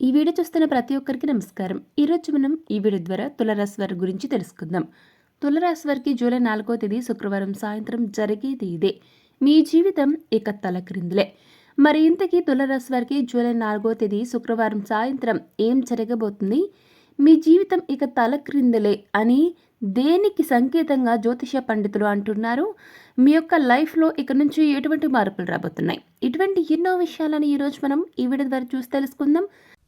ఈ వీడియో చూస్తున్న ప్రతి ఒక్కరికి నమస్కారం. ఈరోజు మనం ఈ వీడియో ద్వారా తులరాశి వారి గురించి తెలుసుకుందాం. తులరాశి వారికి జూలై నాలుగో తేదీ శుక్రవారం సాయంత్రం జరిగేది ఇదే. మీ జీవితం ఇక తలక్రిందులే. మరి ఇంతకీ తులరాశి వారికి జూలై నాలుగో తేదీ శుక్రవారం సాయంత్రం ఏం జరగబోతుంది? మీ జీవితం ఇక తలక్రిందులే అని దేనికి సంకేతంగా జ్యోతిష పండితులు అంటున్నారు? మీ యొక్క లైఫ్లో ఇక నుంచి ఎటువంటి మార్పులు రాబోతున్నాయి? ఇటువంటి ఎన్నో విషయాలను ఈరోజు మనం ఈ వీడియో ద్వారా చూసి తెలుసుకుందాం.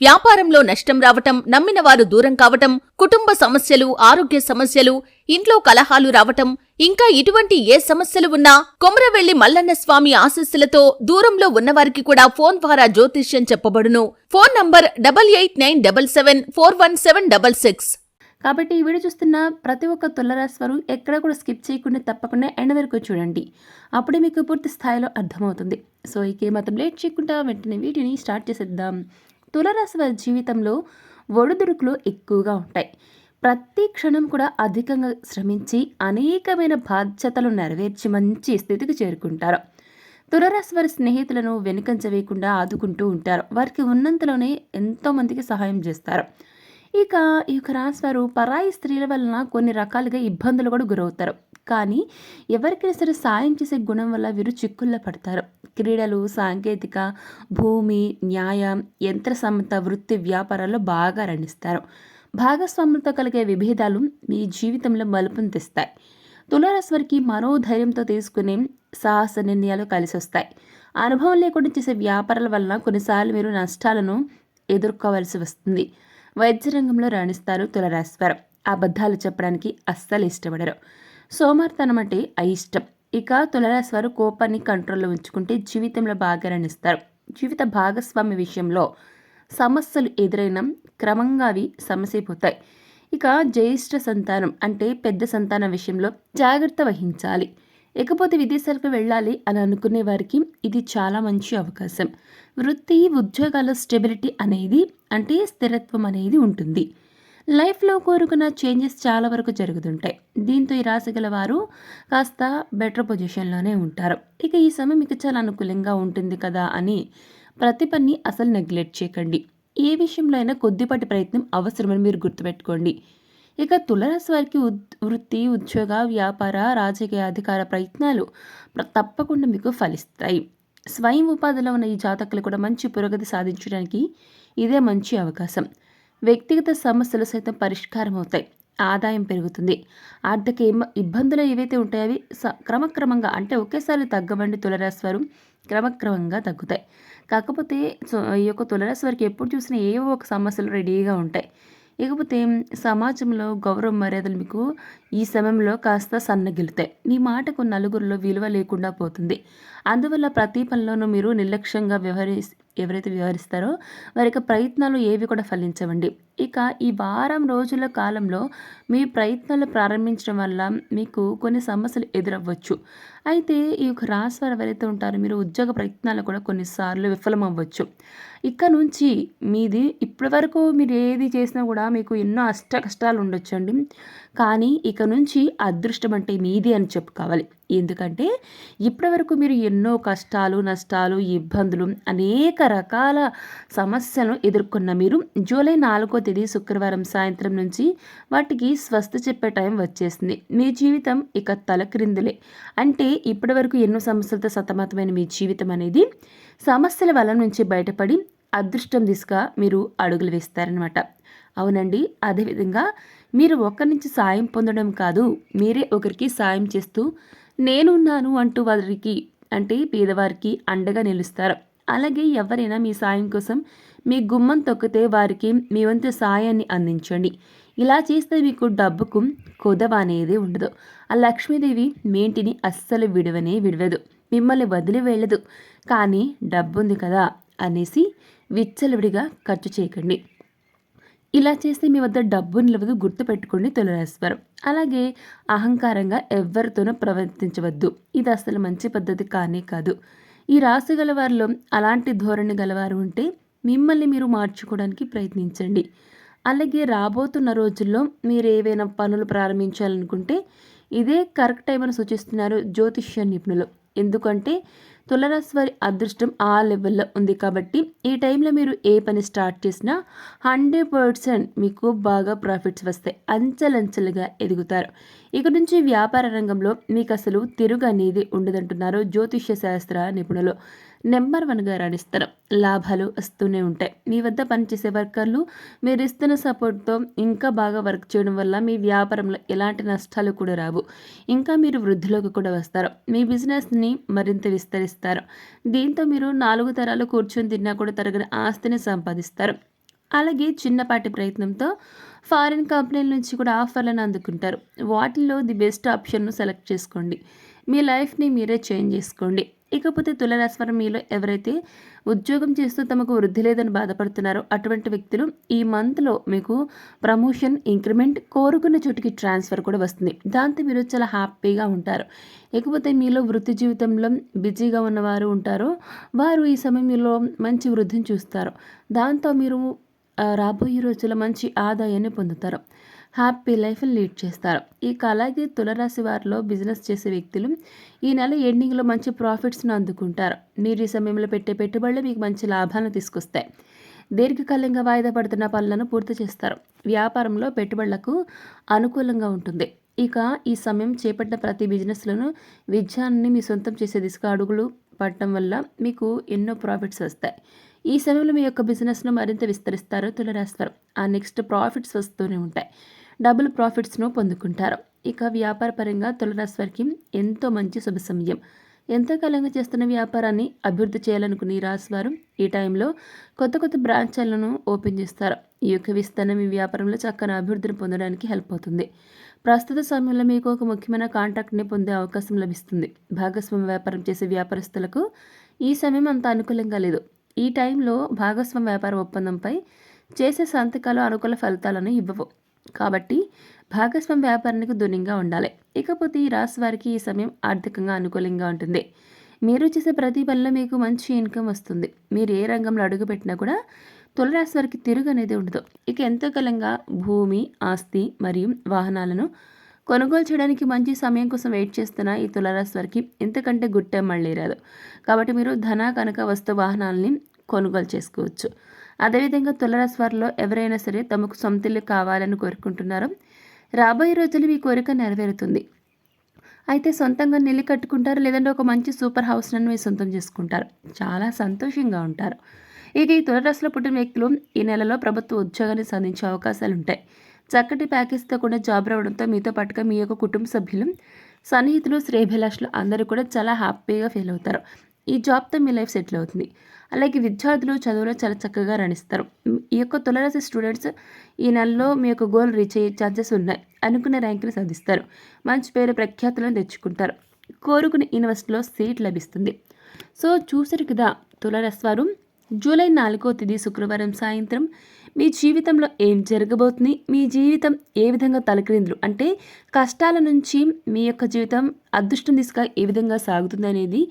వ్యాపారంలో నష్టం రావటం నమ్మిన వారు దూరం కావటం కుటుంబ సమస్యలు ఆరోగ్య సమస్యలు ఇంట్లో కలహాలు రావటం ఇంకా ఇటువంటి ఏ సమస్యలు ఉన్నా కొమరవెల్లి మల్లన్న స్వామి ఆశస్సులతో దూరంలో ఉన్నవారికి కూడా ఫోన్ ద్వారా జ్యోతిష్యం చెప్పబడును. Phone number double eight nine double seven four one seven double six. కాబట్టి ఈ వీడియో చూస్తున్న ప్రతి ఒక్క తులరాశి వారు ఎక్కడ కూడా స్కిప్ చేయకుండా తప్పకుండా ఎండ వరకు చూడండి. అప్పుడే మీకు పూర్తి స్థాయిలో అర్థమవుతుంది. సో ఇక మాత్రం లేట్ చేయకుండా వెంటనే వీటిని స్టార్ట్ చేసేద్దాం. తులరాశి వారి జీవితంలో ఒడిదుడుకులు ఎక్కువగా ఉంటాయి. ప్రతి క్షణం కూడా అధికంగా శ్రమించి అనేకమైన బాధ్యతలు నెరవేర్చి మంచి స్థితికి చేరుకుంటారు. తులరాశి వారి స్నేహితులను వెనుకంచ వేయకుండా ఆదుకుంటూ ఉంటారు. వారికి ఉన్నంతలోనే ఎంతోమందికి సహాయం చేస్తారు. ఇక ఈ యొక్క రాశి వారు పరాయి స్త్రీల వలన కొన్ని రకాలుగా ఇబ్బందులు కూడా గురవుతారు. కానీ ఎవరికైనా సరే సాయం చేసే గుణం వల్ల వీరు చిక్కుల్లో పడతారు. క్రీడలు సాంకేతిక భూమి న్యాయం యంత్ర సమ్మత వృత్తి వ్యాపారాల్లో బాగా రణిస్తారు భాగస్వాములతో కలిగే విభేదాలు మీ జీవితంలో మలుపును తెస్తాయి. తులారాశి వారికి మనోధైర్యంతో తీసుకునే సాహస నిర్ణయాలు కలిసి వస్తాయి అనుభవం లేకుండా చేసే వ్యాపారాల వలన కొన్నిసార్లు మీరు నష్టాలను ఎదుర్కోవాల్సి వస్తుంది. వైద్య రంగంలో రాణిస్తారు తులరాశివారు అబద్ధాలు చెప్పడానికి అస్సలు ఇష్టపడరు. సోమార్తనం అంటే అయిష్టం ఇక తులరాశి వారు కోపాన్ని కంట్రోల్లో ఉంచుకుంటే జీవితంలో బాగా రాణిస్తారు జీవిత భాగస్వామి విషయంలో సమస్యలు ఎదురైనా క్రమంగా అవి సమసైపోతాయి ఇక జ్యేష్ఠ సంతానం అంటే పెద్ద సంతానం విషయంలో జాగ్రత్త వహించాలి. ఇకపోతే విదేశాలకు వెళ్ళాలి అని అనుకునే వారికి ఇది చాలా మంచి అవకాశం. వృత్తి ఉద్యోగాల స్టెబిలిటీ అనేది అంటే స్థిరత్వం అనేది ఉంటుంది. లైఫ్లో కోరుకున్న చేంజెస్ చాలా వరకు జరుగుతుంటాయి. దీంతో ఈ రాశి గల వారు కాస్త బెటర్ పొజిషన్లోనే ఉంటారు. ఇక ఈ సమయం మీకు చాలా అనుకూలంగా ఉంటుంది కదా అని ప్రతి పని అసలు నెగ్లెక్ట్ చేయకండి. ఏ విషయంలో అయినా కొద్దిపాటి ప్రయత్నం అవసరమని మీరు గుర్తుపెట్టుకోండి. ఇక తులరాశి వారికి వృత్తి ఉద్యోగ వ్యాపార రాజకీయ అధికార ప్రయత్నాలు తప్పకుండా మీకు ఫలిస్తాయి. స్వయం ఉపాధిలో ఉన్న ఈ జాతకులు కూడా మంచి పురోగతి సాధించడానికి ఇదే మంచి అవకాశం. వ్యక్తిగత సమస్యలు సైతం పరిష్కారం అవుతాయి ఆదాయం పెరుగుతుంది. ఆర్థిక ఇబ్బందులు ఏవైతే ఉంటాయో అవి క్రమక్రమంగా అంటే ఒకేసారి తగ్గబండి తులరాశి వారు క్రమక్రమంగా తగ్గుతాయి. కాకపోతే ఈ యొక్క తులరాశి వారికి ఎప్పుడు చూసినా ఏవో ఒక సమస్యలు రెడీగా ఉంటాయి. ఇకపోతే సమాజంలో గౌరవ మర్యాదలు మీకు ఈ సమయంలో కాస్త సన్నగిలుతాయి. మీ మాటకు నలుగురిలో విలువ లేకుండా పోతుంది. అందువల్ల ప్రతి పనిలోనూ మీరు నిర్లక్ష్యంగా వ్యవహరి ఎవరైతే వ్యవహరిస్తారో వారి యొక్క ప్రయత్నాలు ఏవి కూడా ఫలించవండి. ఇక ఈ వారం రోజుల కాలంలో మీ ప్రయత్నాలు ప్రారంభించడం వల్ల మీకు కొన్ని సమస్యలు ఎదురవ్వచ్చు. అయితే ఈ యొక్క రాశి వారు ఎవరైతే ఉంటారో మీరు ఉద్యోగ ప్రయత్నాలు కూడా కొన్నిసార్లు విఫలమవ్వచ్చు. ఇక్కడ నుంచి మీది ఇప్పటి వరకు మీరు ఏది చేసినా కూడా మీకు ఎన్నో అష్ట కష్టాలు ఉండొచ్చండి. కానీ ఇక నుంచి అదృష్టం అంటే మీది అని చెప్పుకోవాలి. ఎందుకంటే ఇప్పటి వరకు మీరు ఎన్నో కష్టాలు నష్టాలు ఇబ్బందులు అనేక రకాల సమస్యలను ఎదుర్కొన్న మీరు జూలై నాలుగో తేదీ శుక్రవారం సాయంత్రం నుంచి వాటికి స్వస్థ చెప్పే టైం వచ్చేసింది. మీ జీవితం ఇక తలక్రిందులే. అంటే ఇప్పటి వరకు ఎన్నో సమస్యలతో సతమతమైన మీ జీవితం అనేది సమస్యల వల్ల నుంచి బయటపడి అదృష్టం దిశగా మీరు అడుగులు వేస్తారనమాట అవునండి అదేవిధంగా మీరు ఒకరి నుంచి సాయం పొందడం కాదు మీరే ఒకరికి సాయం చేస్తూ నేనున్నాను అంటూ వారికి అంటే పేదవారికి అండగా నిలుస్తారు. అలాగే ఎవరైనా మీ సాయం కోసం మీ గుమ్మం తొక్కితే వారికి మీ వంతు సాయాన్ని అందించండి. ఇలా చేస్తే మీకు డబ్బుకు కొదవ అనేది ఉండదు. ఆ లక్ష్మీదేవి మేంటిని అస్సలు విడవనే విడవదు. మిమ్మల్ని వదిలి వెళ్ళదు. కానీ డబ్బు ఉంది కదా అనేసి విచ్చలవిడిగా ఖర్చు చేయకండి. ఇలా చేస్తే మీ వద్ద డబ్బు నిలవదు గుర్తుపెట్టుకోండి తులరాశివారం అలాగే అహంకారంగా ఎవరితోనూ ప్రవర్తించవద్దు. ఇది అసలు మంచి పద్ధతి కానే కాదు. ఈ రాశి గల వారిలో అలాంటి ధోరణి గలవారు ఉంటే మిమ్మల్ని మీరు మార్చుకోవడానికి ప్రయత్నించండి. అలాగే రాబోతున్న రోజుల్లో మీరు ఏవైనా పనులు ప్రారంభించాలనుకుంటే ఇదే కరెక్ట్ టైం అని సూచిస్తున్నారు జ్యోతిష్య నిపుణులు. ఎందుకంటే తులరాశి వారి అదృష్టం ఆ లెవెల్లో ఉంది కాబట్టి ఈ టైంలో మీరు ఏ పని స్టార్ట్ చేసినా హండ్రెడ్ పర్సెంట్ మీకు బాగా ప్రాఫిట్స్ వస్తాయి. అంచెలంచెలుగా ఎదుగుతారు. ఇక నుంచి వ్యాపార రంగంలో మీకు అసలు తిరుగు అనేది ఉండదంటున్నారు జ్యోతిష్య శాస్త్ర నిపుణులు. నెంబర్ వన్గా రాణిస్తారు. లాభాలు వస్తూనే ఉంటాయి. మీ వద్ద పనిచేసే వర్కర్లు మీరు ఇస్తున్న సపోర్ట్తో ఇంకా బాగా వర్క్ చేయడం వల్ల మీ వ్యాపారంలో ఎలాంటి నష్టాలు కూడా రావు. ఇంకా మీరు వృద్ధిలోకి కూడా వస్తారు. మీ బిజినెస్ని మరింత విస్తరిస్తారు. దీంతో మీరు నాలుగు తరాలు కూర్చొని తిన్నా కూడా తరగని ఆస్తిని సంపాదిస్తారు. అలాగే చిన్నపాటి ప్రయత్నంతో ఫారిన్ కంపెనీల నుంచి కూడా ఆఫర్లను అందుకుంటారు. వాటిల్లో ది బెస్ట్ ఆప్షన్ను సెలెక్ట్ చేసుకోండి. మీ లైఫ్ని మీరే చేంజ్ చేసుకోండి. ఇకపోతే తులరాశివారు మీలో ఎవరైతే ఉద్యోగం చేస్తూ తమకు వృద్ధి లేదని బాధపడుతున్నారో అటువంటి వ్యక్తులు ఈ మంత్లో మీకు ప్రమోషన్ ఇంక్రిమెంట్ కోరుకున్న చోటికి ట్రాన్స్ఫర్ కూడా వస్తుంది. దాంతో మీరు చాలా హ్యాపీగా ఉంటారు. ఇకపోతే మీలో వృత్తి జీవితంలో బిజీగా ఉన్నవారు ఉంటారో. వారు ఈ సమయంలో మంచి వృద్ధిని చూస్తారు. దాంతో మీరు రాబోయే రోజుల్లో మంచి ఆదాయాన్ని పొందుతారు. హ్యాపీ లైఫ్ని లీడ్ చేస్తారు. ఇక అలాగే తులరాశి వారిలో బిజినెస్ చేసే వ్యక్తులు ఈ నెల ఎండింగ్లో మంచి ప్రాఫిట్స్ను అందుకుంటారు. మీరు ఈ సమయంలో పెట్టే పెట్టుబడులు మీకు మంచి లాభాలను తీసుకొస్తాయి. దీర్ఘకాలంగా వాయిదా పడుతున్న పనులను పూర్తి చేస్తారు. వ్యాపారంలో పెట్టుబడులకు అనుకూలంగా ఉంటుంది. ఇక ఈ సమయం చేపట్టిన ప్రతి బిజినెస్లను విజయాన్ని మీ సొంతం చేసే దిశగా అడుగులు పడటం వల్ల మీకు ఎన్నో ప్రాఫిట్స్ వస్తాయి. ఈ సమయంలో మీ యొక్క బిజినెస్ను మరింత విస్తరిస్తారు తులరాస్తారు ఆ నెక్స్ట్ ప్రాఫిట్స్ వస్తూనే ఉంటాయి. డబుల్ ప్రాఫిట్స్ను పొందుకుంటారు. ఇక వ్యాపార పరంగా వారికి ఎంతో మంచి శుభ సమయం. ఎంతో కాలంగా చేస్తున్న వ్యాపారాన్ని అభివృద్ధి చేయాలనుకునే ఈ ఈ టైంలో కొత్త కొత్త బ్రాంచ్లను ఓపెన్ చేస్తారు. ఈ యొక్క విస్తరణ మీ వ్యాపారంలో చక్కని అభివృద్ధిని పొందడానికి హెల్ప్ అవుతుంది. ప్రస్తుత సమయంలో మీకు ఒక ముఖ్యమైన కాంట్రాక్ట్ని పొందే అవకాశం లభిస్తుంది. భాగస్వామ్య వ్యాపారం చేసే వ్యాపారస్తులకు ఈ సమయం అంత అనుకూలంగా లేదు. ఈ టైంలో భాగస్వామ్య వ్యాపార ఒప్పందంపై చేసే సంతకాలు అనుకూల ఫలితాలను ఇవ్వవు. కాబట్టి భాగస్వామి వ్యాపారానికి దూరంగా ఉండాలి. ఇకపోతే ఈ రాశి వారికి ఈ సమయం ఆర్థికంగా అనుకూలంగా ఉంటుంది. మీరు చేసే ప్రతి పనిలో మీకు మంచి ఇన్కమ్ వస్తుంది. మీరు ఏ రంగంలో అడుగుపెట్టినా కూడా తులరాశి వారికి తిరుగు అనేది ఉండదు. ఇక ఎంతో కాలంగా భూమి ఆస్తి మరియు వాహనాలను కొనుగోలు చేయడానికి మంచి సమయం కోసం వెయిట్ చేస్తున్న ఈ తులరాశి వారికి ఇంతకంటే గుడ్ మళ్ళీ రాదు. కాబట్టి మీరు ధన కనుక వస్తు వాహనాలని కొనుగోలు చేసుకోవచ్చు. అదేవిధంగా తులరాశి వారిలో ఎవరైనా సరే తమకు సొంతిల్లు కావాలని కోరుకుంటున్నారో. రాబోయే రోజులు మీ కోరిక నెరవేరుతుంది. అయితే సొంతంగా నిల్లు కట్టుకుంటారు లేదంటే ఒక మంచి సూపర్ హౌస్ నన్ను మీరు సొంతం చేసుకుంటారు. చాలా సంతోషంగా ఉంటారు. ఇక ఈ తులరాశిలో పుట్టిన వ్యక్తులు ఈ నెలలో ప్రభుత్వ ఉద్యోగాన్ని సాధించే అవకాశాలు ఉంటాయి. చక్కటి ప్యాకేజ్తో కూడా జాబ్ రావడంతో మీతో పాటుగా మీ యొక్క కుటుంబ సభ్యులు సన్నిహితులు శ్రేభిలాషులు అందరూ కూడా చాలా హ్యాపీగా ఫీల్ అవుతారు. ఈ జాబ్తో మీ లైఫ్ సెటిల్ అవుతుంది. అలాగే విద్యార్థులు చదువులో చాలా చక్కగా రాణిస్తారు. ఈ యొక్క తులరాశి స్టూడెంట్స్ ఈ నెలలో మీ యొక్క గోల్ రీచ్ అయ్యే ఛాన్సెస్ ఉన్నాయి. అనుకున్న ర్యాంకులు సాధిస్తారు. మంచి పేరు ప్రఖ్యాతులను తెచ్చుకుంటారు. కోరుకున్న యూనివర్సిటీలో సీట్ లభిస్తుంది. సో చూసారు కదా తులరాశి వారు. జూలై నాలుగో తేదీ శుక్రవారం సాయంత్రం మీ జీవితంలో ఏం జరగబోతుంది? మీ జీవితం ఏ విధంగా తలక్రిందులు? అంటే కష్టాల నుంచి మీ యొక్క జీవితం అదృష్టం దిశగా ఏ విధంగా సాగుతుంది అనేది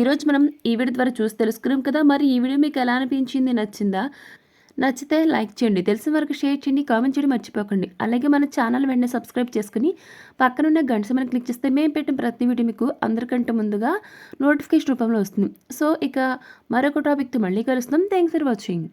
ఈరోజు మనం ఈ వీడియో ద్వారా చూసి తెలుసుకున్నాం కదా. మరి ఈ వీడియో మీకు ఎలా అనిపించింది? నచ్చిందా? నచ్చితే లైక్ చేయండి. తెలిసిన వరకు షేర్ చేయండి. కామెంట్ చేయడం మర్చిపోకండి. అలాగే మన ఛానల్ వెంటనే సబ్స్క్రైబ్ చేసుకుని పక్కనున్న గంట సమయం క్లిక్ చేస్తే మేము పెట్టిన ప్రతి వీడియో మీకు అందరికంటే ముందుగా నోటిఫికేషన్ రూపంలో వస్తుంది. సో ఇక మరొక టాపిక్తో మళ్ళీ కలుస్తాం. Thanks for watching.